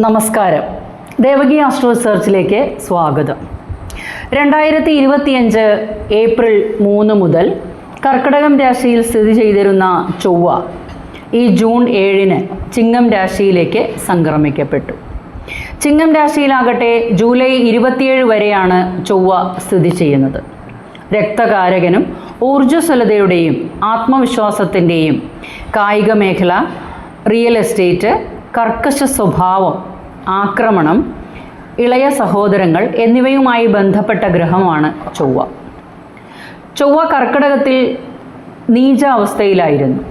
നമസ്കാരം. ദേവകി ആസ്ട്രോ റിസർച്ചിലേക്ക് സ്വാഗതം. രണ്ടായിരത്തി ഇരുപത്തിയഞ്ച് ഏപ്രിൽ മൂന്ന് മുതൽ കർക്കിടകം രാശിയിൽ സ്ഥിതി ചെയ്തിരുന്ന ചൊവ്വ ഈ ജൂൺ ഏഴിന് ചിങ്ങം രാശിയിലേക്ക് സംക്രമിക്കപ്പെട്ടു. ചിങ്ങം രാശിയിലാകട്ടെ ജൂലൈ ഇരുപത്തിയേഴ് വരെയാണ് ചൊവ്വ സ്ഥിതി ചെയ്യുന്നത്. രക്തകാരകനും ഊർജസ്വലതയുടെയും ആത്മവിശ്വാസത്തിന്റെയും കായിക മേഖല റിയൽ എസ്റ്റേറ്റ് കർക്കശ സ്വഭാവം ആക്രമണം ഇളയ സഹോദരങ്ങൾ എന്നിവയുമായി ബന്ധപ്പെട്ട ഗ്രഹമാണ് ചൊവ്വ. ചൊവ്വ കർക്കിടകത്തിൽ നീച അവസ്ഥയിലായിരുന്നു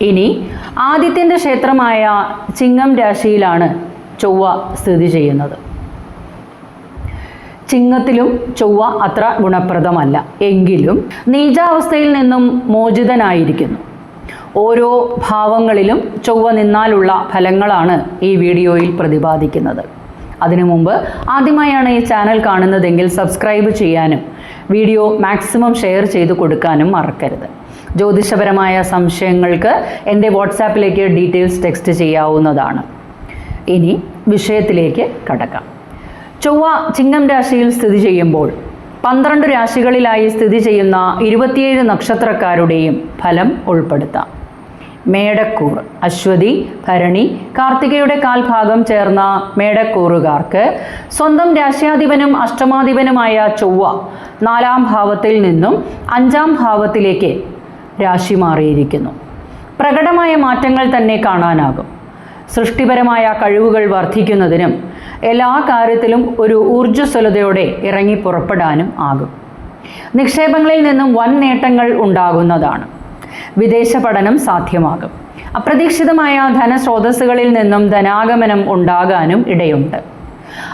ഇനി ആദിത്യന്റെ ക്ഷേത്രമായ ചിങ്ങം രാശിയിലാണ് ചൊവ്വ സ്ഥിതി ചെയ്യുന്നത്. ചിങ്ങത്തിലും ചൊവ്വ അത്ര ഗുണപ്രദമല്ല. എങ്കിലും നീചാവസ്ഥയിൽ നിന്നും മോചിതനായിരിക്കുന്നു. ഓരോ ഭാവങ്ങളിലും ചൊവ്വ നിന്നാലുള്ള ഫലങ്ങളാണ് ഈ വീഡിയോയിൽ പ്രതിപാദിക്കുന്നത്. അതിനു മുമ്പ് ആദ്യമായാണ് ഈ ചാനൽ കാണുന്നതെങ്കിൽ സബ്സ്ക്രൈബ് ചെയ്യാനും വീഡിയോ മാക്സിമം ഷെയർ ചെയ്ത് കൊടുക്കാനും മറക്കരുത്. ജ്യോതിഷപരമായ സംശയങ്ങൾക്ക് എന്റെ വാട്സാപ്പിലേക്ക് ഡീറ്റെയിൽസ് ടെക്സ്റ്റ് ചെയ്യാവുന്നതാണ്. ഇനി വിഷയത്തിലേക്ക് കടക്കാം. ചൊവ്വ ചിങ്ങം രാശിയിൽ സ്ഥിതി ചെയ്യുമ്പോൾ പന്ത്രണ്ട് രാശികളിലായി സ്ഥിതി ചെയ്യുന്ന ഇരുപത്തിയേഴ് നക്ഷത്രക്കാരുടെയും ഫലം ഉൾപ്പെടുത്താം. മേടക്കൂർ അശ്വതി ഭരണി കാർത്തികയുടെ കാൽഭാഗം ചേർന്ന മേടക്കൂറുകാർക്ക് സ്വന്തം രാശ്യാധിപനും അഷ്ടമാധിപനുമായ ചൊവ്വ നാലാം ഭാവത്തിൽ നിന്നും അഞ്ചാം ഭാവത്തിലേക്ക് രാശി മാറിയിരിക്കുന്നു. പ്രകടമായ മാറ്റങ്ങൾ തന്നെ കാണാനാകും. സൃഷ്ടിപരമായ കഴിവുകൾ വർദ്ധിക്കുന്നതിനും എല്ലാ കാര്യത്തിലും ഒരു ഊർജസ്വലതയോടെ ഇറങ്ങി പുറപ്പെടാനും ആകും. നിക്ഷേപങ്ങളിൽ നിന്നും വൻ നേട്ടങ്ങൾ ഉണ്ടാകുന്നതാണ്. വിദേശ പഠനം സാധ്യമാകും. അപ്രതീക്ഷിതമായ ധനസ്രോതസ്സുകളിൽ നിന്നും ധനാഗമനം ഉണ്ടാകാനും ഇടയുണ്ട്.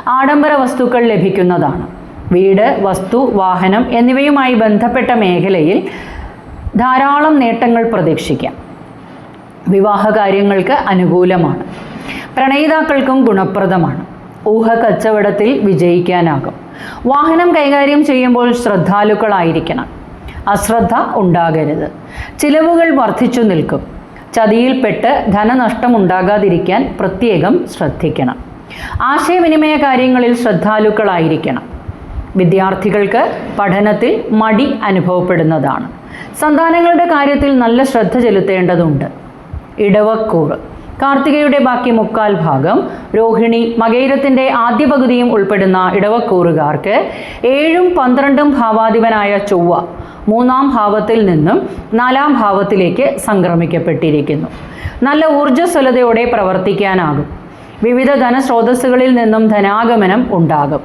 ആഡംബര വസ്തുക്കൾ ലഭിക്കുന്നതാണ്. വീട് വസ്തു വാഹനം എന്നിവയുമായി ബന്ധപ്പെട്ട മേഖലയിൽ ധാരാളം നേട്ടങ്ങൾ പ്രതീക്ഷിക്കാം. വിവാഹ കാര്യങ്ങൾക്ക് അനുകൂലമാണ്. പ്രണയിതാക്കൾക്കും ഗുണപ്രദമാണ്. ഊഹ കച്ചവടത്തിൽ വിജയിക്കാനാകും. വാഹനം കൈകാര്യം ചെയ്യുമ്പോൾ ശ്രദ്ധാലുക്കളായിരിക്കണം. അശ്രദ്ധ ഉണ്ടാകരുത്. ചിലവുകൾ വർദ്ധിച്ചു നിൽക്കും. ചതിയിൽപ്പെട്ട് ധനനഷ്ടം ഉണ്ടാകാതിരിക്കാൻ പ്രത്യേകം ശ്രദ്ധിക്കണം. ആശയവിനിമയ കാര്യങ്ങളിൽ ശ്രദ്ധാലുക്കളായിരിക്കണം. വിദ്യാർത്ഥികൾക്ക് പഠനത്തിൽ മടി അനുഭവപ്പെടുന്നതാണ്. സന്താനങ്ങളുടെ കാര്യത്തിൽ നല്ല ശ്രദ്ധ ചെലുത്തേണ്ടതുണ്ട്. ഇടവക്കൂറ്. കാർത്തികയുടെ ബാക്കി മുക്കാൽ ഭാഗം രോഹിണി മകൈരത്തിന്റെ ആദ്യ പകുതിയും ഉൾപ്പെടുന്ന ഇടവക്കൂറുകാർക്ക് ഏഴും പന്ത്രണ്ടും ഭാവാധിപനായ ചൊവ്വ മൂന്നാം ഭാവത്തിൽ നിന്നും നാലാം ഭാവത്തിലേക്ക് സംക്രമിക്കപ്പെട്ടിരിക്കുന്നു. നല്ല ഊർജസ്വലതയോടെ പ്രവർത്തിക്കാനാകും. വിവിധ ധനസ്രോതസ്സുകളിൽ നിന്നും ധനാഗമനം ഉണ്ടാകും.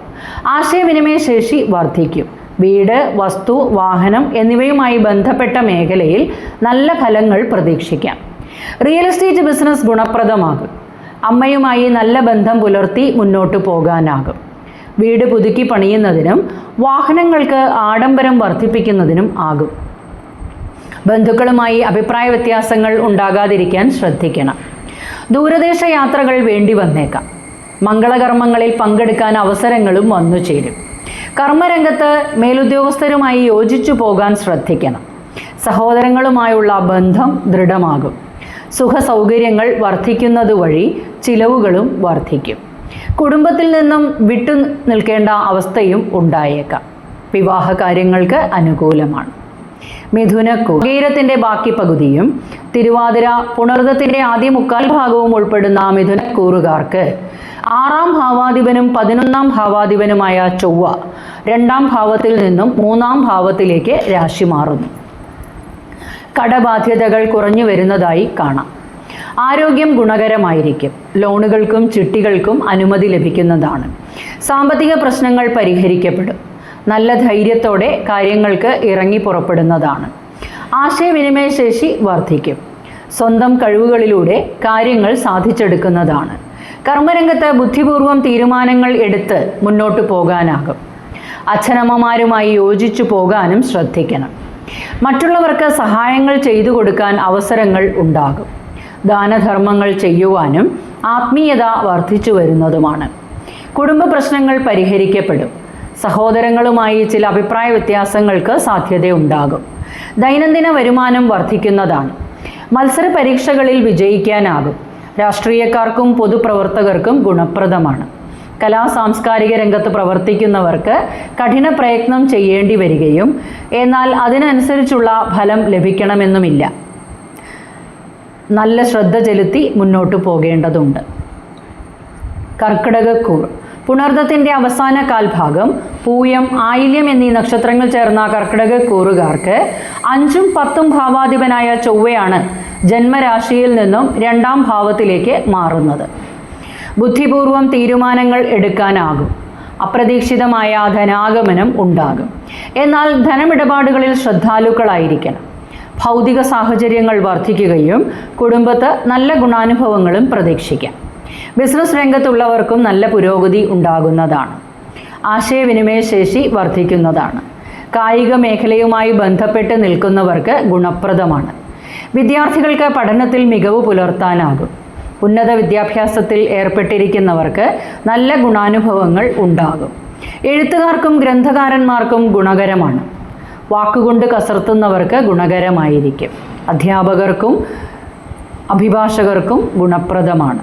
ആശയവിനിമയ ശേഷി വർദ്ധിക്കും. വീട് വസ്തു വാഹനം എന്നിവയുമായി ബന്ധപ്പെട്ട മേഖലയിൽ നല്ല ഫലങ്ങൾ പ്രതീക്ഷിക്കാം. റിയൽ എസ്റ്റേറ്റ് ബിസിനസ് ഗുണപ്രദമാകും. അമ്മയുമായി നല്ല ബന്ധം പുലർത്തി മുന്നോട്ട് പോകാനാകും. വീട് പുതുക്കി പണിയുന്നതിനും വാഹനങ്ങൾക്ക് ആഡംബരം വർദ്ധിപ്പിക്കുന്നതിനും ആകും. ബന്ധുക്കളുമായി അഭിപ്രായ വ്യത്യാസങ്ങൾ ഉണ്ടാകാതിരിക്കാൻ ശ്രദ്ധിക്കണം. ദൂരദേശ യാത്രകൾ വേണ്ടി വന്നേക്കാം. മംഗളകർമ്മങ്ങളിൽ പങ്കെടുക്കാൻ അവസരങ്ങളും വന്നു ചേരും. കർമ്മരംഗത്ത് മേലുദ്യോഗസ്ഥരുമായി യോജിച്ചു പോകാൻ ശ്രദ്ധിക്കണം. സഹോദരങ്ങളുമായുള്ള ബന്ധം ദൃഢമാകും. സുഖ സൗകര്യങ്ങൾ വർദ്ധിക്കുന്നത് വഴി ചിലവുകളും വർദ്ധിക്കും. കുടുംബത്തിൽ നിന്നും വിട്ടു നിൽക്കേണ്ട അവസ്ഥയും ഉണ്ടായേക്കാം. വിവാഹ കാര്യങ്ങൾക്ക് അനുകൂലമാണ് മിഥുനക്കൂ ഗീരത്തിന്റെ ബാക്കി പകുതിയും തിരുവാതിര പുണർദത്തിന്റെ ആദ്യ മുക്കാൽ ഭാഗവും ഉൾപ്പെടുന്ന മിഥുനക്കൂറുകാർക്ക് ആറാം ഭാവാധിപനും പതിനൊന്നാം ഭാവാധിപനുമായ ചൊവ്വ രണ്ടാം ഭാവത്തിൽ നിന്നും മൂന്നാം ഭാവത്തിലേക്ക് രാശി മാറുന്നു. കടബാധ്യതകൾ കുറഞ്ഞു വരുന്നതായി കാണാം. ആരോഗ്യം ഗുണകരമായിരിക്കും. ലോണുകൾക്കും ചിട്ടികൾക്കും അനുമതി ലഭിക്കുന്നതാണ്. സാമ്പത്തിക പ്രശ്നങ്ങൾ പരിഹരിക്കപ്പെടും. നല്ല ധൈര്യത്തോടെ കാര്യങ്ങൾക്ക് ഇറങ്ങി പുറപ്പെടുന്നതാണ്. ആശയവിനിമയ ശേഷി വർദ്ധിക്കും. സ്വന്തം കഴിവുകളിലൂടെ കാര്യങ്ങൾ സാധിച്ചെടുക്കുന്നതാണ്. കർമ്മരംഗത്ത് ബുദ്ധിപൂർവം തീരുമാനങ്ങൾ എടുത്ത് മുന്നോട്ട് പോകാനാകും. അച്ഛനമ്മമാരുമായി യോജിച്ചു പോകാനും ശ്രദ്ധിക്കണം. മറ്റുള്ളവർക്ക് സഹായങ്ങൾ ചെയ്തു കൊടുക്കാൻ അവസരങ്ങൾ ഉണ്ടാകും. ദാനധർമ്മങ്ങൾ ചെയ്യുവാനും ആത്മീയത വർദ്ധിച്ചു വരുന്നതുമാണ്. കുടുംബ പ്രശ്നങ്ങൾ പരിഹരിക്കപ്പെടും. സഹോദരങ്ങളുമായി ചില അഭിപ്രായ വ്യത്യാസങ്ങൾക്ക് സാധ്യതയുണ്ടാകും. ദൈനംദിന വരുമാനം വർദ്ധിക്കുന്നതാണ്. മത്സര പരീക്ഷകളിൽ വിജയിക്കാനാകും. രാഷ്ട്രീയക്കാർക്കും പൊതുപ്രവർത്തകർക്കും ഗുണപ്രദമാണ്. കലാ സാംസ്കാരിക രംഗത്ത് പ്രവർത്തിക്കുന്നവർക്ക് കഠിന പ്രയത്നം ചെയ്യേണ്ടി വരികയും എന്നാൽ അതിനനുസരിച്ചുള്ള ഫലം ലഭിക്കണമെന്നുമില്ല. നല്ല ശ്രദ്ധ ചെലുത്തി മുന്നോട്ട് പോകേണ്ടതുണ്ട്. കർക്കിടകക്കൂർ പുണർദത്തിന്റെ അവസാന കാൽഭാഗം പൂയം ആയില്യം എന്നീ നക്ഷത്രങ്ങൾ ചേർന്ന കർക്കിടകക്കൂറുകാർക്ക് അഞ്ചും പത്തും ഭാവാധിപനായ ചൊവ്വയാണ് ജന്മരാശിയിൽ നിന്നും രണ്ടാം ഭാവത്തിലേക്ക് മാറുന്നത്. ബുദ്ധിപൂർവം തീരുമാനങ്ങൾ എടുക്കാനാകും. അപ്രതീക്ഷിതമായ ധനാഗമനം ഉണ്ടാകും. എന്നാൽ ധനമിടപാടുകളിൽ ശ്രദ്ധാലുക്കളായിരിക്കണം. ഭൗതിക സാഹചര്യങ്ങൾ വർദ്ധിക്കുകയും കുടുംബത്ത് നല്ല ഗുണാനുഭവങ്ങളും പ്രതീക്ഷിക്കാം. ബിസിനസ് രംഗത്തുള്ളവർക്കും നല്ല പുരോഗതി ഉണ്ടാകുന്നതാണ്. ആശയവിനിമയ ശേഷി വർദ്ധിക്കുന്നതാണ് കായിക മേഖലയുമായി ബന്ധപ്പെട്ട് നിൽക്കുന്നവർക്ക് ഗുണപ്രദമാണ്. വിദ്യാർത്ഥികൾക്ക് പഠനത്തിൽ മികവ് പുലർത്താനാകും. ഉന്നത വിദ്യാഭ്യാസത്തിൽ ഏർപ്പെട്ടിരിക്കുന്നവർക്ക് നല്ല ഗുണാനുഭവങ്ങൾ ഉണ്ടാകും. എഴുത്തുകാർക്കും ഗ്രന്ഥകാരന്മാർക്കും ഗുണകരമാണ്. വാക്കുകൊണ്ട് കസർത്തുന്നവർക്ക് ഗുണകരമായിരിക്കും. അധ്യാപകർക്കും അഭിഭാഷകർക്കും ഗുണപ്രദമാണ്.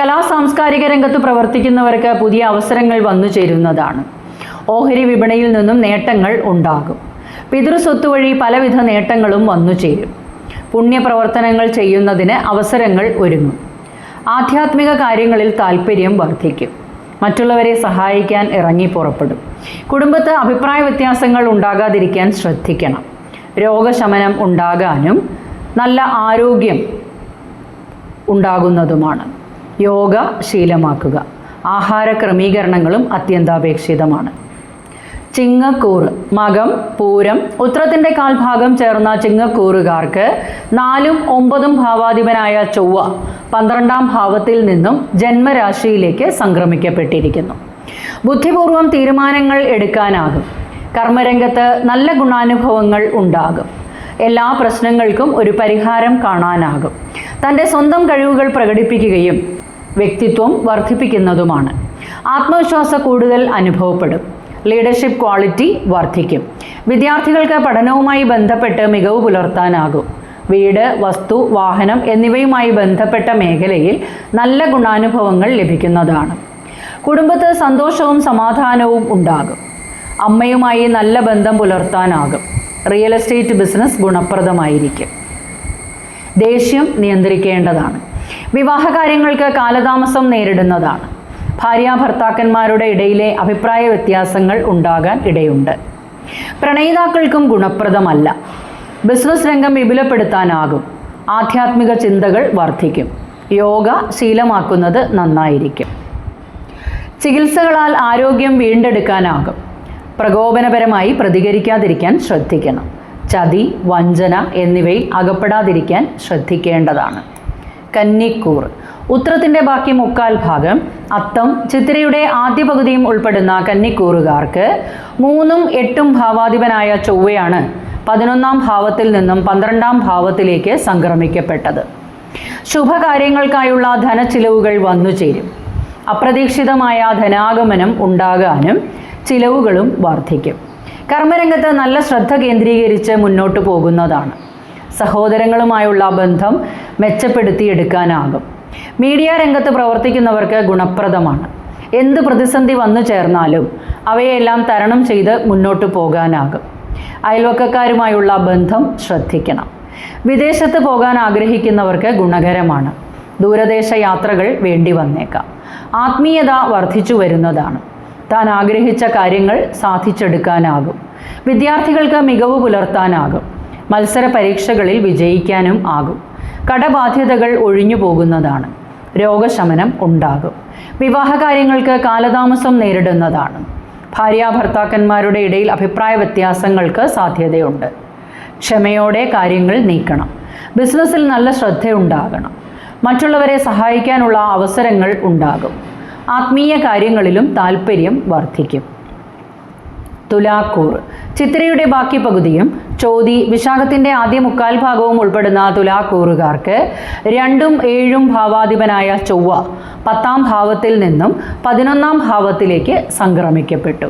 കലാ സാംസ്കാരിക രംഗത്ത് പ്രവർത്തിക്കുന്നവർക്ക് പുതിയ അവസരങ്ങൾ വന്നു ചേരുന്നതാണ്. ഓഹരി വിപണിയിൽ നിന്നും നേട്ടങ്ങൾ ഉണ്ടാകും. പിതൃസ്വത്ത് വഴി പലവിധ നേട്ടങ്ങളും വന്നു ചേരും. പുണ്യപ്രവർത്തനങ്ങൾ ചെയ്യുന്നതിന് അവസരങ്ങൾ ഒരുങ്ങും. ആധ്യാത്മിക കാര്യങ്ങളിൽ താല്പര്യം വർദ്ധിക്കും. മറ്റുള്ളവരെ സഹായിക്കാൻ ഇറങ്ങി പുറപ്പെടും. കുടുംബത്ത് അഭിപ്രായ വ്യത്യാസങ്ങൾ ഉണ്ടാകാതിരിക്കാൻ ശ്രദ്ധിക്കണം. രോഗശമനം ഉണ്ടാകാനും നല്ല ആരോഗ്യം ഉണ്ടാകുന്നതുമാണ്. യോഗ ശീലമാക്കുക. ആഹാര ക്രമീകരണങ്ങളും അത്യന്താപേക്ഷിതമാണ്. ചിങ്ങക്കൂറ് മകം പൂരം ഉത്രത്തിന്റെ കാൽഭാഗം ചേർന്ന ചിങ്ങക്കൂറുകാർക്ക് നാലും ഒമ്പതും ഭാവാധിപനായ ചൊവ്വ പന്ത്രണ്ടാം ഭാവത്തിൽ നിന്നും ജന്മരാശിയിലേക്ക് സംക്രമിക്കപ്പെട്ടിരിക്കുന്നു. ബുദ്ധിപൂർവം തീരുമാനങ്ങൾ എടുക്കാനാകും. കർമ്മരംഗത്ത് നല്ല ഗുണാനുഭവങ്ങൾ ഉണ്ടാകും. എല്ലാ പ്രശ്നങ്ങൾക്കും ഒരു പരിഹാരം കാണാനാകും. തന്റെ സ്വന്തം കഴിവുകൾ പ്രകടിപ്പിക്കുകയും വ്യക്തിത്വം വർദ്ധിപ്പിക്കുന്നതുമാണ്. ആത്മവിശ്വാസ കൂടുതൽ അനുഭവപ്പെടും. ലീഡർഷിപ്പ് ക്വാളിറ്റി വർദ്ധിക്കും. വിദ്യാർത്ഥികൾക്ക് പഠനവുമായി ബന്ധപ്പെട്ട് മികവ് പുലർത്താനാകും. വീട് വസ്തു വാഹനം എന്നിവയുമായി ബന്ധപ്പെട്ട മേഖലയിൽ നല്ല ഗുണാനുഭവങ്ങൾ ലഭിക്കുന്നതാണ്. കുടുംബത്ത് സന്തോഷവും സമാധാനവും ഉണ്ടാകും. അമ്മയുമായി നല്ല ബന്ധം പുലർത്താനാകും. റിയൽ എസ്റ്റേറ്റ് ബിസിനസ് ഗുണപ്രദമായിരിക്കും. ദേഷ്യം നിയന്ത്രിക്കേണ്ടതാണ്. വിവാഹകാര്യങ്ങൾക്ക് കാലതാമസം നേരിടുന്നതാണ്. ഭാര്യ ഭർത്താക്കന്മാരുടെ ഇടയിലെ അഭിപ്രായ വ്യത്യാസങ്ങൾ ഉണ്ടാകാൻ ഇടയുണ്ട്. പ്രണയിതാക്കൾക്കും ഗുണപ്രദമല്ല. ബിസിനസ് രംഗം വിപുലപ്പെടുത്താനാകും. ആധ്യാത്മിക ചിന്തകൾ വർദ്ധിക്കും. യോഗ ശീലമാക്കുന്നത് നന്നായിരിക്കും. ചികിത്സകളാൽ ആരോഗ്യം വീണ്ടെടുക്കാനാകും. പ്രകോപനപരമായി പ്രതികരിക്കാതിരിക്കാൻ ശ്രദ്ധിക്കണം. ചതി വഞ്ചന എന്നിവയിൽ അകപ്പെടാതിരിക്കാൻ ശ്രദ്ധിക്കേണ്ടതാണ്. കന്നിക്കൂർ. ഉത്രത്തിന്റെ ബാക്കി മുക്കാൽ ഭാഗം അത്തം ചിത്തിരയുടെ ആദ്യ പകുതിയും ഉൾപ്പെടുന്ന കന്നിക്കൂറുകാർക്ക് മൂന്നും എട്ടും ഭാവാധിപനായ ചൊവ്വയാണ് പതിനൊന്നാം ഭാവത്തിൽ നിന്നും പന്ത്രണ്ടാം ഭാവത്തിലേക്ക് സംക്രമിക്കപ്പെട്ടത്. ശുഭകാര്യങ്ങൾക്കായുള്ള ധനച്ചിലവുകൾ വന്നു ചേരും. അപ്രതീക്ഷിതമായ ധനാഗമനം ഉണ്ടാകാനും ചിലവുകളും വർദ്ധിക്കും. കർമ്മരംഗത്ത് നല്ല ശ്രദ്ധ കേന്ദ്രീകരിച്ച് മുന്നോട്ട് പോകുന്നതാണ്. സഹോദരങ്ങളുമായുള്ള ബന്ധം മെച്ചപ്പെടുത്തിയെടുക്കാനാകും. മീഡിയ രംഗത്ത് പ്രവർത്തിക്കുന്നവർക്ക് ഗുണപ്രദമാണ്. എന്ത് പ്രതിസന്ധി വന്നു ചേർന്നാലും അവയെല്ലാം തരണം ചെയ്ത് മുന്നോട്ട് പോകാനാകും. അയൽവക്കക്കാരുമായുള്ള ബന്ധം ശ്രദ്ധിക്കണം. വിദേശത്ത് പോകാൻ ആഗ്രഹിക്കുന്നവർക്ക് ഗുണകരമാണ്. ദൂരദേശ യാത്രകൾ വേണ്ടി വന്നേക്കാം. ആത്മീയത വർദ്ധിച്ചു വരുന്നതാണ്. താൻ ആഗ്രഹിച്ച കാര്യങ്ങൾ സാധിച്ചെടുക്കാനാകും. വിദ്യാർത്ഥികൾക്ക് മികവ് പുലർത്താനാകും. മത്സര പരീക്ഷകളിൽ വിജയിക്കാനും ആകും. കടബാധ്യതകൾ ഒഴിഞ്ഞു പോകുന്നതാണ്. രോഗശമനം ഉണ്ടാകും. വിവാഹകാര്യങ്ങൾക്ക് കാലതാമസം നേരിടുന്നതാണ്. ഭാര്യ ഭർത്താക്കന്മാരുടെ ഇടയിൽ അഭിപ്രായ വ്യത്യാസങ്ങൾക്ക് സാധ്യതയുണ്ട്. ക്ഷമയോടെ കാര്യങ്ങൾ നീക്കണം. ബിസിനസ്സിൽ നല്ല ശ്രദ്ധയുണ്ടാകണം. മറ്റുള്ളവരെ സഹായിക്കാനുള്ള അവസരങ്ങൾ ഉണ്ടാകും. ആത്മീയ കാര്യങ്ങളിലും താല്പര്യം വർദ്ധിക്കും. തുലാക്കൂർ. ചിത്രയുടെ ബാക്കി പകുതിയും ചോതി വിശാഖത്തിന്റെ ആദ്യ മുക്കാൽ ഭാഗവും ഉൾപ്പെടുന്ന തുലാക്കൂറുകാർക്ക് രണ്ടും ഏഴും ഭാവാധിപനായ ചൊവ്വ പത്താം ഭാവത്തിൽ നിന്നും പതിനൊന്നാം ഭാവത്തിലേക്ക് സംക്രമിക്കപ്പെട്ടു.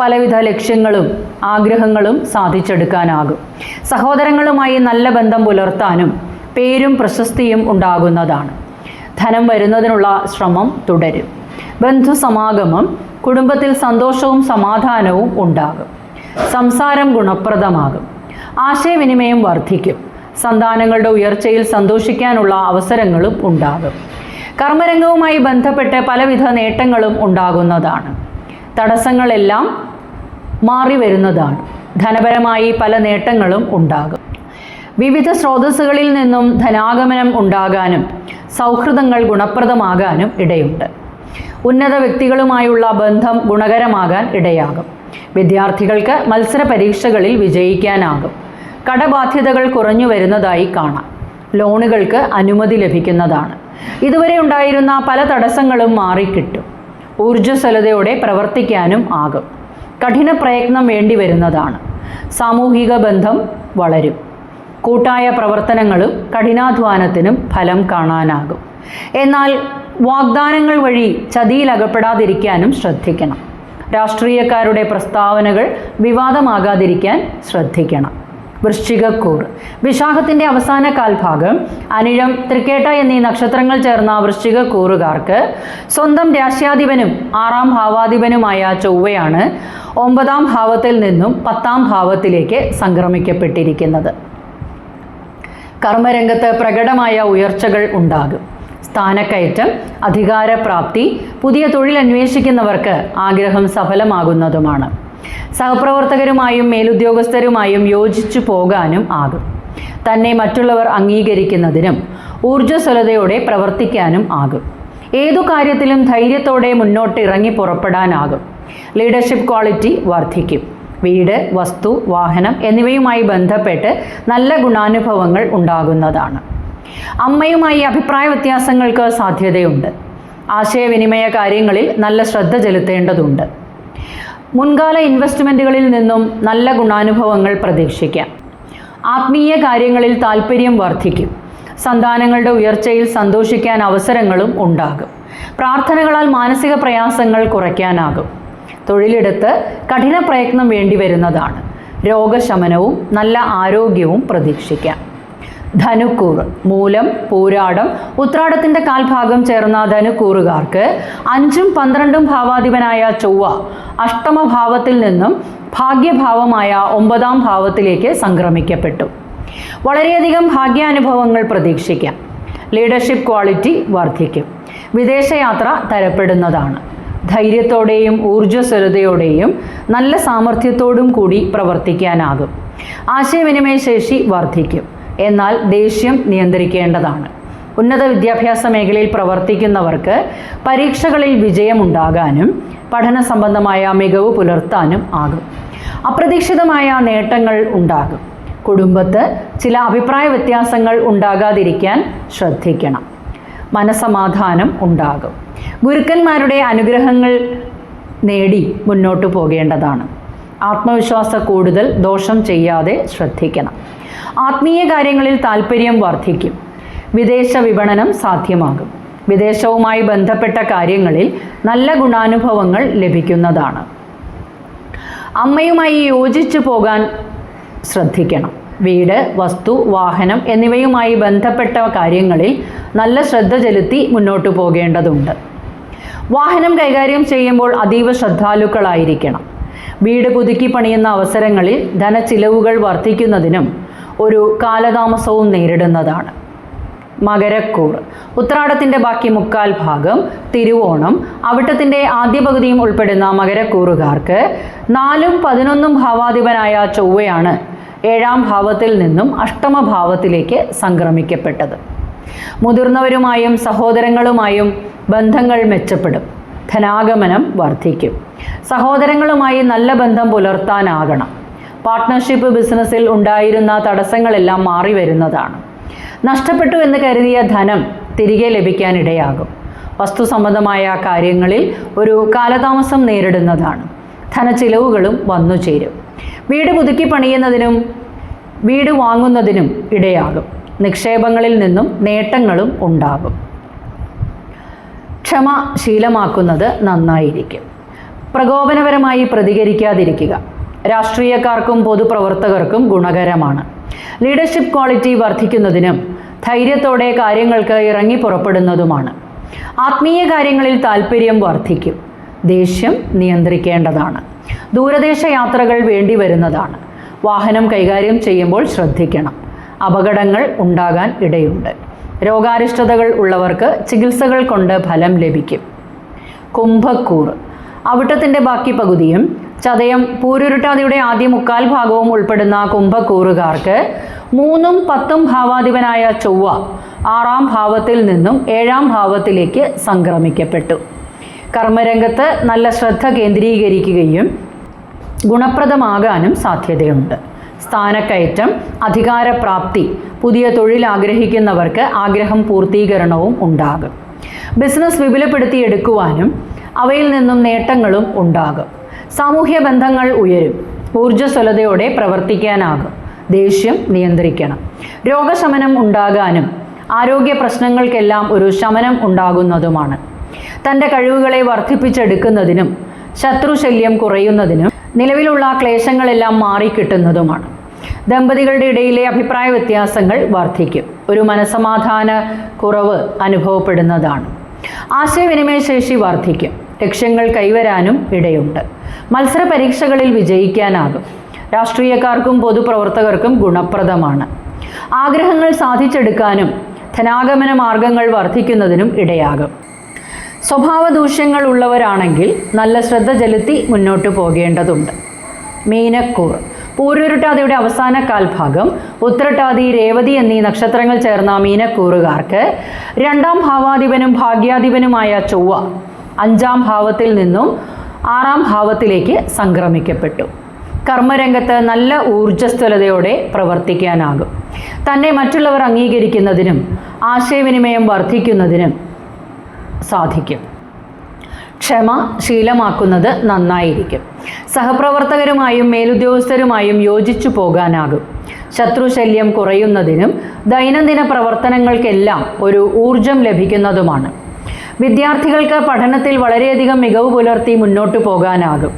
പലവിധ ലക്ഷ്യങ്ങളും ആഗ്രഹങ്ങളും സാധിച്ചെടുക്കാനാകും. സഹോദരങ്ങളുമായി നല്ല ബന്ധം പുലർത്താനും പേരും പ്രശസ്തിയും ഉണ്ടാകുന്നതാണ്. ധനം വരുന്നതിനുള്ള ശ്രമം തുടരും. ബന്ധുസമാഗമം കുടുംബത്തിൽ സന്തോഷവും സമാധാനവും ഉണ്ടാകും. സംസാരം ഗുണപ്രദമാകും. ആശയവിനിമയം വർദ്ധിക്കും. സന്താനങ്ങളുടെ ഉയർച്ചയിൽ സന്തോഷിക്കാനുള്ള അവസരങ്ങളും ഉണ്ടാകും. കർമ്മരംഗവുമായി ബന്ധപ്പെട്ട് പലവിധ നേട്ടങ്ങളും ഉണ്ടാകുന്നതാണ്. തടസ്സങ്ങളെല്ലാം മാറി വരുന്നതാണ് ധനപരമായി പല നേട്ടങ്ങളും ഉണ്ടാകും. വിവിധ സ്രോതസ്സുകളിൽ നിന്നും ധനാഗമനം ഉണ്ടാകാനും സൗഹൃദങ്ങൾ ഗുണപ്രദമാകാനും ഇടയുണ്ട്. ഉന്നത വ്യക്തികളുമായുള്ള ബന്ധം ഗുണകരമാകാൻ ഇടയാകും. വിദ്യാർത്ഥികൾക്ക് മത്സര പരീക്ഷകളിൽ വിജയിക്കാനാകും. കടബാധ്യതകൾ കുറഞ്ഞു വരുന്നതായി കാണാം. ലോണുകൾക്ക് അനുമതി ലഭിക്കുന്നതാണ്. ഇതുവരെ ഉണ്ടായിരുന്ന പല തടസ്സങ്ങളും മാറിക്കിട്ടും. ഊർജസ്വലതയോടെ പ്രവർത്തിക്കാനും ആകും. കഠിന പ്രയത്നം വേണ്ടി വരുന്നതാണ്. സാമൂഹിക ബന്ധം വളരും. കൂട്ടായ പ്രവർത്തനങ്ങളും കഠിനാധ്വാനത്തിനും ഫലം കാണാനാകും. എന്നാൽ വാഗ്ദാനങ്ങൾ വഴി ചതിയിലകപ്പെടാതിരിക്കാനും ശ്രദ്ധിക്കണം. രാഷ്ട്രീയക്കാരുടെ പ്രസ്താവനകൾ വിവാദമാകാതിരിക്കാൻ ശ്രദ്ധിക്കണം. വൃശ്ചികക്കൂർ വിശാഖത്തിന്റെ അവസാന കാൽഭാഗം അനിഴം തൃക്കേട്ട എന്നീ നക്ഷത്രങ്ങൾ ചേർന്ന വൃശ്ചികക്കൂറുകാർക്ക് സ്വന്തം രാശ്യാധിപനും ആറാം ഭാവാധിപനുമായ ചൊവ്വയാണ് ഒമ്പതാം ഭാവത്തിൽ നിന്നും പത്താം ഭാവത്തിലേക്ക് സംക്രമിക്കപ്പെട്ടിരിക്കുന്നത്. കർമ്മരംഗത്ത് പ്രകടമായ ഉയർച്ചകൾ ഉണ്ടാകും. സ്ഥാനക്കയറ്റം അധികാരപ്രാപ്തി പുതിയ തൊഴിൽ അന്വേഷിക്കുന്നവർക്ക് ആഗ്രഹം സഫലമാകുന്നതുമാണ്. സഹപ്രവർത്തകരുമായും മേലുദ്യോഗസ്ഥരുമായും യോജിച്ചു പോകാനും ആകും. തന്നെ മറ്റുള്ളവർ അംഗീകരിക്കുന്നതിനും ഊർജസ്വലതയോടെ പ്രവർത്തിക്കാനും ആകും. ഏതു കാര്യത്തിലും ധൈര്യത്തോടെ മുന്നോട്ട് ഇറങ്ങി പുറപ്പെടാനാകും. ലീഡർഷിപ്പ് ക്വാളിറ്റി വർദ്ധിക്കും. വീട് വസ്തു വാഹനം എന്നിവയുമായി ബന്ധപ്പെട്ട് നല്ല ഗുണാനുഭവങ്ങൾ ഉണ്ടാകുന്നതാണ്. അമ്മയുമായി അഭിപ്രായ വ്യത്യാസങ്ങൾക്ക് സാധ്യതയുണ്ട്. ആശയവിനിമയ കാര്യങ്ങളിൽ നല്ല ശ്രദ്ധ ചെലുത്തേണ്ടതുണ്ട്. മുൻകാല ഇൻവെസ്റ്റ്മെന്റുകളിൽ നിന്നും നല്ല ഗുണാനുഭവങ്ങൾ പ്രതീക്ഷിക്കാം. ആത്മീയ കാര്യങ്ങളിൽ താല്പര്യം വർദ്ധിക്കും. സന്താനങ്ങളുടെ ഉയർച്ചയിൽ സന്തോഷിക്കാൻ അവസരങ്ങളും ഉണ്ടാകും. പ്രാർത്ഥനകളാൽ മാനസിക പ്രയാസങ്ങൾ കുറയ്ക്കാനാകും. തൊഴിലെടുത്ത് കഠിന പ്രയത്നം വേണ്ടി വരുന്നതാണ് രോഗശമനവും നല്ല ആരോഗ്യവും പ്രതീക്ഷിക്കാം. ധനുക്കൂർ മൂലം പൂരാടം. ഉത്രാടത്തിന്റെ കാൽഭാഗം ചേർന്ന ധനുക്കൂറുകാർക്ക് അഞ്ചും പന്ത്രണ്ടും ഭാവാധിപനായ ചൊവ്വ അഷ്ടമഭാവത്തിൽ നിന്നും ഭാഗ്യഭാവമായ ഒമ്പതാം ഭാവത്തിലേക്ക് സംക്രമിക്കപ്പെട്ടു. വളരെയധികം ഭാഗ്യാനുഭവങ്ങൾ പ്രതീക്ഷിക്കാം. ലീഡർഷിപ്പ് ക്വാളിറ്റി വർദ്ധിക്കും. വിദേശയാത്ര തരപ്പെടുന്നതാണ്. ധൈര്യത്തോടെയും ഊർജസ്വലതയോടെയും നല്ല സാമർഥ്യത്തോടും കൂടി പ്രവർത്തിക്കാനാകും. ആശയവിനിമയ ശേഷി വർദ്ധിക്കും. എന്നാൽ ദേഷ്യം നിയന്ത്രിക്കേണ്ടതാണ്. ഉന്നത വിദ്യാഭ്യാസ മേഖലയിൽ പ്രവർത്തിക്കുന്നവർക്ക് പരീക്ഷകളിൽ വിജയമുണ്ടാകാനും പഠന സംബന്ധമായ മികവ് പുലർത്താനും ആകും. അപ്രതീക്ഷിതമായ നേട്ടങ്ങൾ ഉണ്ടാകും. കുടുംബത്ത് ചില അഭിപ്രായ വ്യത്യാസങ്ങൾ ഉണ്ടാകാതിരിക്കാൻ ശ്രദ്ധിക്കണം. മനസമാധാനം ഉണ്ടാകും. ഗുരുക്കന്മാരുടെ അനുഗ്രഹങ്ങൾ നേടി മുന്നോട്ട് പോകേണ്ടതാണ്. ആത്മവിശ്വാസ കൂടുതൽ ദോഷം ചെയ്യാതെ ശ്രദ്ധിക്കണം. ആത്മീയ കാര്യങ്ങളിൽ താല്പര്യം വർദ്ധിക്കും. വിദേശ വിപണനം സാധ്യമാകും. വിദേശവുമായി ബന്ധപ്പെട്ട കാര്യങ്ങളിൽ നല്ല ഗുണാനുഭവങ്ങൾ ലഭിക്കുന്നതാണ്. അമ്മയുമായി യോജിച്ചു പോകാൻ ശ്രദ്ധിക്കണം. വീട് വസ്തു വാഹനം എന്നിവയുമായി ബന്ധപ്പെട്ട കാര്യങ്ങളിൽ നല്ല ശ്രദ്ധ ചെലുത്തി മുന്നോട്ട് പോകേണ്ടതുണ്ട്. വാഹനം കൈകാര്യം ചെയ്യുമ്പോൾ അതീവ ശ്രദ്ധാലുക്കളായിരിക്കണം. വീട് പുതുക്കി പണിയുന്ന അവസരങ്ങളിൽ ധനച്ചിലവുകൾ വർദ്ധിക്കുന്നതിനും ഒരു കാലതാമസവും നേരിടുന്നതാണ്. മകരക്കൂർ. ഉത്രാടത്തിന്റെ ബാക്കി മുക്കാൽ ഭാഗം തിരുവോണം. അവിട്ടത്തിന്റെ ആദ്യ പകുതിയും ഉൾപ്പെടുന്ന മകരക്കൂറുകാർക്ക് നാലും പതിനൊന്നും ഭാവാധിപനായ ചൊവ്വയാണ് ഏഴാം ഭാവത്തിൽ നിന്നും അഷ്ടമഭാവത്തിലേക്ക് സംക്രമിക്കപ്പെട്ടത്. മുതിർന്നവരുമായും സഹോദരങ്ങളുമായും ബന്ധങ്ങൾ മെച്ചപ്പെടും. ധനാഗമനം വർദ്ധിക്കും. സഹോദരങ്ങളുമായി നല്ല ബന്ധം പുലർത്താനാകണം. പാർട്ട്ണർഷിപ്പ് ബിസിനസ്സിൽ ഉണ്ടായിരുന്ന തടസ്സങ്ങളെല്ലാം മാറി വരുന്നതാണ് നഷ്ടപ്പെട്ടു എന്ന് കരുതിയ ധനം തിരികെ ലഭിക്കാനിടയാകും. വസ്തു സംബന്ധമായ കാര്യങ്ങളിൽ ഒരു കാലതാമസം നേരിടുന്നതാണ്. ധനച്ചിലവുകളും വന്നു ചേരും വീട് പുതുക്കി പണിയുന്നതിനും വീട് വാങ്ങുന്നതിനും ഇടയാകും. നിക്ഷേപങ്ങളിൽ നിന്നും നേട്ടങ്ങളും ഉണ്ടാകും. ക്ഷമ ശീലമാക്കുന്നത് നന്നായിരിക്കും. പ്രകോപനപരമായി പ്രതികരിക്കാതിരിക്കുക. രാഷ്ട്രീയക്കാർക്കും പൊതുപ്രവർത്തകർക്കും ഗുണകരമാണ്. ലീഡർഷിപ്പ് ക്വാളിറ്റി വർദ്ധിക്കുന്നതിനും ധൈര്യത്തോടെ കാര്യങ്ങൾക്ക് ഇറങ്ങി പുറപ്പെടുന്നതുമാണ്. ആത്മീയ കാര്യങ്ങളിൽ താല്പര്യം വർദ്ധിക്കും. ദേഷ്യം നിയന്ത്രിക്കേണ്ടതാണ്. ദൂരദേശ യാത്രകൾ വേണ്ടി വരുന്നതാണ്. വാഹനം കൈകാര്യം ചെയ്യുമ്പോൾ ശ്രദ്ധിക്കണം. അപകടങ്ങൾ ഉണ്ടാകാൻ ഇടയുണ്ട്. രോഗാരിഷ്ടതകൾ ഉള്ളവർക്ക് ചികിത്സകൾ കൊണ്ട് ഫലം ലഭിക്കും. കുംഭക്കൂർ. അവിട്ടത്തിന്റെ ബാക്കി പകുതിയും ചതയം പൂരുരുട്ടാതിയുടെ ആദ്യ മുക്കാൽ ഭാഗവും ഉൾപ്പെടുന്ന കുംഭക്കൂറുകാർക്ക് മൂന്നും പത്തും ഭാവാധിപനായ ചൊവ്വ ആറാം ഭാവത്തിൽ നിന്നും ഏഴാം ഭാവത്തിലേക്ക് സംക്രമിക്കപ്പെട്ടു. കർമ്മരംഗത്ത് നല്ല ശ്രദ്ധ കേന്ദ്രീകരിക്കുകയും ഗുണപ്രദമാകാനും സാധ്യതയുണ്ട്. സ്ഥാനക്കയറ്റം അധികാരപ്രാപ്തി പുതിയ തൊഴിൽ ആഗ്രഹിക്കുന്നവർക്ക് ആഗ്രഹം പൂർത്തീകരണവും ഉണ്ടാകും. ബിസിനസ് വിപുലപ്പെടുത്തിയെടുക്കുവാനും അവയിൽ നിന്നും നേട്ടങ്ങളും ഉണ്ടാകും. സാമൂഹ്യ ബന്ധങ്ങൾ ഉയരും. ഊർജസ്വലതയോടെ പ്രവർത്തിക്കാനാകും. ദേഷ്യം നിയന്ത്രിക്കണം. രോഗശമനം ഉണ്ടാകാനും ആരോഗ്യ പ്രശ്നങ്ങൾക്കെല്ലാം ഒരു ശമനം ഉണ്ടാകുന്നതുമാണ്. തന്റെ കഴിവുകളെ വർദ്ധിപ്പിച്ചെടുക്കുന്നതിനും ശത്രുശല്യം കുറയുന്നതിനും നിലവിലുള്ള ക്ലേശങ്ങളെല്ലാം മാറിക്കിട്ടുന്നതുമാണ്. ദമ്പതികളുടെ ഇടയിലെ അഭിപ്രായ വ്യത്യാസങ്ങൾ വർദ്ധിക്കും. ഒരു മനസമാധാന കുറവ് അനുഭവപ്പെടുന്നതാണ്. ആശയവിനിമയ ശേഷി വർദ്ധിക്കും. ലക്ഷ്യങ്ങൾ കൈവരാനും ഇടയുണ്ട്. മത്സര പരീക്ഷകളിൽ വിജയിക്കാനാകും. രാഷ്ട്രീയക്കാർക്കും പൊതുപ്രവർത്തകർക്കും ഗുണപ്രദമാണ്. ആഗ്രഹങ്ങൾ സാധിച്ചെടുക്കാനും ധനാഗമന മാർഗങ്ങൾ വർദ്ധിക്കുന്നതിനും ഇടയാകും. സ്വഭാവ ദൂഷ്യങ്ങൾ ഉള്ളവരാണെങ്കിൽ നല്ല ശ്രദ്ധ ചെലുത്തി മുന്നോട്ട് പോകേണ്ടതുണ്ട്. മീനക്കൂർ. പൂരുരുട്ടാതിയുടെ അവസാന കാൽഭാഗം ഉത്രട്ടാതി രേവതി എന്നീ നക്ഷത്രങ്ങൾ ചേർന്ന മീനക്കൂറുകാർക്ക് രണ്ടാം ഭാവാധിപനും ഭാഗ്യാധിപനുമായ ചൊവ്വ അഞ്ചാം ഭാവത്തിൽ നിന്നും ആറാം ഭാവത്തിലേക്ക് സംക്രമിക്കപ്പെട്ടു. കർമ്മരംഗത്ത് നല്ല ഊർജസ്വലതയോടെ പ്രവർത്തിക്കാനാകും. തന്നെ മറ്റുള്ളവർ അംഗീകരിക്കുന്നതിനും ആശയവിനിമയം വർദ്ധിക്കുന്നതിനും സാധിക്കും. ക്ഷമ ശീലമാക്കുന്നത് നന്നായിരിക്കും. സഹപ്രവർത്തകരുമായും മേലുദ്യോഗസ്ഥരുമായും യോജിച്ചു പോകാനാകും. ശത്രുശല്യം കുറയുന്നതിനും ദൈനംദിന പ്രവർത്തനങ്ങൾക്കെല്ലാം ഒരു ഊർജം ലഭിക്കുന്നതുമാണ്. വിദ്യാർത്ഥികൾക്ക് പഠനത്തിൽ വളരെയധികം മികവ് പുലർത്തി മുന്നോട്ട് പോകാനാകും.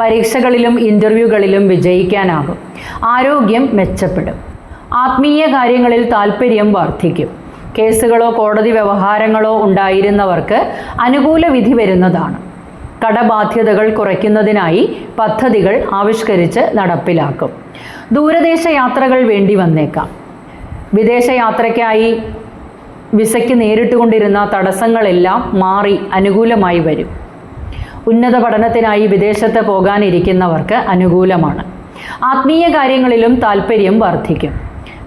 പരീക്ഷകളിലും ഇന്റർവ്യൂകളിലും വിജയിക്കാനാകും. ആരോഗ്യം മെച്ചപ്പെടും. ആത്മീയ കാര്യങ്ങളിൽ താല്പര്യം വർദ്ധിക്കും. കേസുകളോ കോടതി വ്യവഹാരങ്ങളോ ഉണ്ടായിരുന്നവർക്ക് അനുകൂല വിധി വരുന്നതാണ്. കടബാധ്യതകൾ കുറയ്ക്കുന്നതിനായി പദ്ധതികൾ ആവിഷ്കരിച്ച് നടപ്പിലാക്കും. ദൂരദേശ യാത്രകൾ വേണ്ടി വന്നേക്കാം. വിദേശ യാത്രയ്ക്കായി വിസയ്ക്ക് നേരിട്ടുകൊണ്ടിരുന്ന തടസ്സങ്ങളെല്ലാം മാറി അനുകൂലമായി വരും. ഉന്നത പഠനത്തിനായി വിദേശത്ത് പോകാനിരിക്കുന്നവർക്ക് അനുകൂലമാണ്. ആത്മീയ കാര്യങ്ങളിലും താല്പര്യം വർദ്ധിക്കും.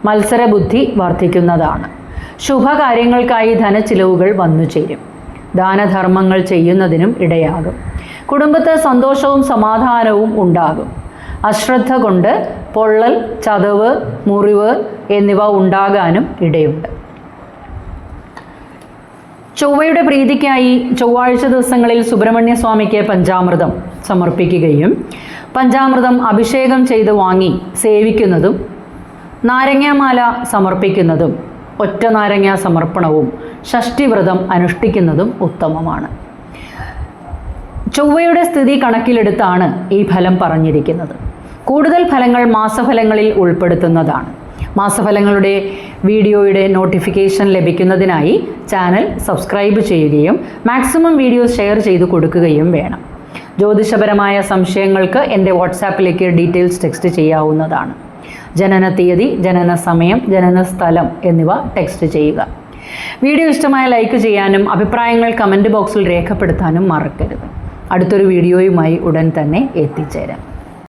മത്സരബുദ്ധി വർദ്ധിക്കുന്നതാണ്. ശുഭകാര്യങ്ങൾക്കായി ധനച്ചിലവുകൾ വന്നു ചേരും. ദാനധർമ്മങ്ങൾ ചെയ്യുന്നതിനും ഇടയാകും. കുടുംബത്ത് സന്തോഷവും സമാധാനവും ഉണ്ടാകും. അശ്രദ്ധ കൊണ്ട് പൊള്ളൽ ചതവ് മുറിവ് എന്നിവ ഉണ്ടാകാനും ഇടയുണ്ട്. ചൊവ്വയുടെ പ്രീതിക്കായി ചൊവ്വാഴ്ച ദിവസങ്ങളിൽ സുബ്രഹ്മണ്യ സ്വാമിക്ക് പഞ്ചാമൃതം സമർപ്പിക്കുകയും പഞ്ചാമൃതം അഭിഷേകം ചെയ്ത് വാങ്ങി സേവിക്കുന്നതും നാരങ്ങാമാല സമർപ്പിക്കുന്നതും ഒറ്റ നാരങ്ങ സമർപ്പണവും ഷഷ്ടിവ്രതം അനുഷ്ഠിക്കുന്നതും ഉത്തമമാണ്. ചൊവ്വയുടെ സ്ഥിതി കണക്കിലെടുത്താണ് ഈ ഫലം പറഞ്ഞിരിക്കുന്നത്. കൂടുതൽ ഫലങ്ങൾ മാസഫലങ്ങളിൽ ഉൾപ്പെടുത്തുന്നതാണ്. മാസഫലങ്ങളുടെ വീഡിയോയുടെ നോട്ടിഫിക്കേഷൻ ലഭിക്കുന്നതിനായി ചാനൽ സബ്സ്ക്രൈബ് ചെയ്യുകയും മാക്സിമം വീഡിയോസ് ഷെയർ ചെയ്ത് കൊടുക്കുകയും വേണം. ജ്യോതിഷപരമായ സംശയങ്ങൾക്ക് എന്റെ വാട്സാപ്പിലേക്ക് ഡീറ്റെയിൽസ് ടെക്സ്റ്റ് ചെയ്യാവുന്നതാണ്. ജനന തീയതി ജനന സമയം ജനന സ്ഥലം എന്നിവ ടെക്സ്റ്റ് ചെയ്യുക. വീഡിയോ ഇഷ്ടമായ ലൈക്ക് ചെയ്യാനും അഭിപ്രായങ്ങൾ കമന്റ് ബോക്സിൽ രേഖപ്പെടുത്താനും മറക്കരുത്. അടുത്തൊരു വീഡിയോയുമായി ഉടൻ തന്നെ എത്തിച്ചേരാം.